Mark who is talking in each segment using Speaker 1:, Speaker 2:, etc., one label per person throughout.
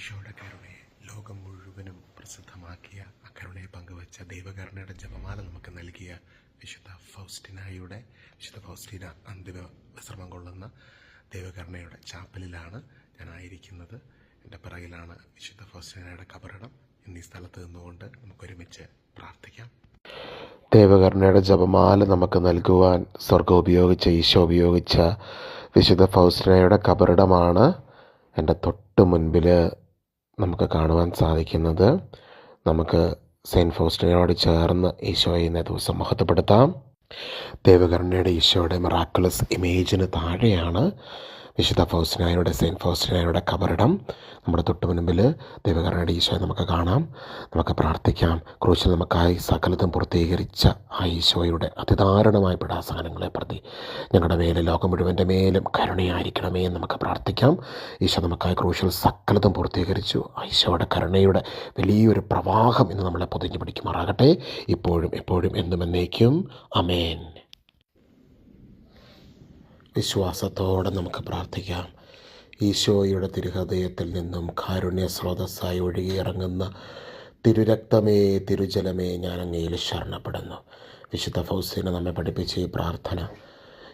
Speaker 1: ഈശോയുടെ കരുണയെ ലോകം മുഴുവനും പ്രസിദ്ധമാക്കിയ ആ കരുണയെ പങ്കുവച്ച ദൈവകരുണയുടെ ജപമാല നമുക്ക് നൽകിയ വിശുദ്ധ ഫൗസ്റ്റിനായുടെ വിശുദ്ധ ഫൗസ്റ്റിന അന്തിമ വിശ്രമം കൊള്ളുന്ന ദൈവകരുണയുടെ ചാപ്പലിലാണ് ഞാനായിരിക്കുന്നത്. എന്റെ പിറകിലാണ് വിശുദ്ധ ഫൗസ്റ്റിനായുടെ കബറിടം. എന്നീ സ്ഥലത്ത് നിന്നുകൊണ്ട് നമുക്കൊരുമിച്ച് പ്രാർത്ഥിക്കാം.
Speaker 2: ദൈവകരുണയുടെ ജപമാല നമുക്ക് നൽകുവാൻ സ്വർഗം ഉപയോഗിച്ച ഈശോ ഉപയോഗിച്ച വിശുദ്ധ ഫൗസ്റ്റിനായുടെ കബറിടമാണ്. എന്റെ തൊട്ട് മുൻപിൽ നമുക്ക് കാണുവാൻ സാധിക്കുന്നത്. നമുക്ക് സെയിന്റ് ഫോസ്റ്റിനോട് ചേർന്ന് ഈശോയെ ഇന്നേ ദിവസം മഹത്വപ്പെടുത്താം. ദേവകരുണയുടെ ഈശോയുടെ മിറാക്കുലസ് ഇമേജിന് താഴെയാണ് വിശുദ്ധ ഫൗസ്റ്റിനായുടെ സെയിന്റ് ഫൗസ്റ്റിനായുടെ കബറിടം. നമ്മുടെ തൊട്ട് മുൻപിൽ ദൈവകരണയുടെ ഈശോയെ നമുക്ക് കാണാം. നമുക്ക് പ്രാർത്ഥിക്കാം. ക്രൂശിൽ നമുക്കായി സകലതും പൂർത്തീകരിച്ച ആ ഈശോയുടെ അതിദാരുണമായ പിടാസഹനങ്ങളെ പ്രതി ഞങ്ങളുടെ മേലെ ലോകം മുഴുവന്റെ മേലും കരുണയായിരിക്കണമേ എന്ന് നമുക്ക് പ്രാർത്ഥിക്കാം. ഈശോ നമുക്കായി ക്രൂശിൽ സകലതും പൂർത്തീകരിച്ചു. ആ ഈശോയുടെ കരുണയുടെ വലിയൊരു പ്രവാഹം ഇന്ന് നമ്മളെ പൊതിഞ്ഞു പിടിക്കുമാറാകട്ടെ. ഇപ്പോഴും എപ്പോഴും എന്നും എന്നേക്കും. അമേൻ വിശ്വാസത്തോടെ നമുക്ക് പ്രാർത്ഥിക്കാം. ഈശോയുടെ തിരുഹൃദയത്തിൽ നിന്നും കാരുണ്യ സ്രോതസ്സായി ഒഴുകിയിറങ്ങുന്ന തിരുരക്തമേ തിരുജലമേ ഞാൻ അങ്ങയിൽ ശരണപ്പെടുന്നു. വിശുദ്ധ ഫൗസീനെ നമ്മെ പഠിപ്പിച്ച ഈ പ്രാർത്ഥന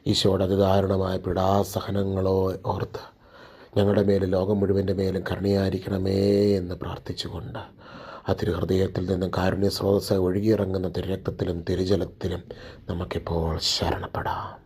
Speaker 2: ഈശോയുടെ അതിദാരുണമായ പിടാസഹനങ്ങളോ ഓർത്ത് ഞങ്ങളുടെ മേലും ലോകം മുഴുവന്റെ മേലും കരുണയായിരിക്കണമേ എന്ന് പ്രാർത്ഥിച്ചുകൊണ്ട് ആ തിരുഹൃദയത്തിൽ നിന്നും കാരുണ്യ സ്രോതസ്സായി ഒഴുകിയിറങ്ങുന്ന തിരുരക്തത്തിലും തിരുജലത്തിലും നമുക്കിപ്പോൾ ശരണപ്പെടാം.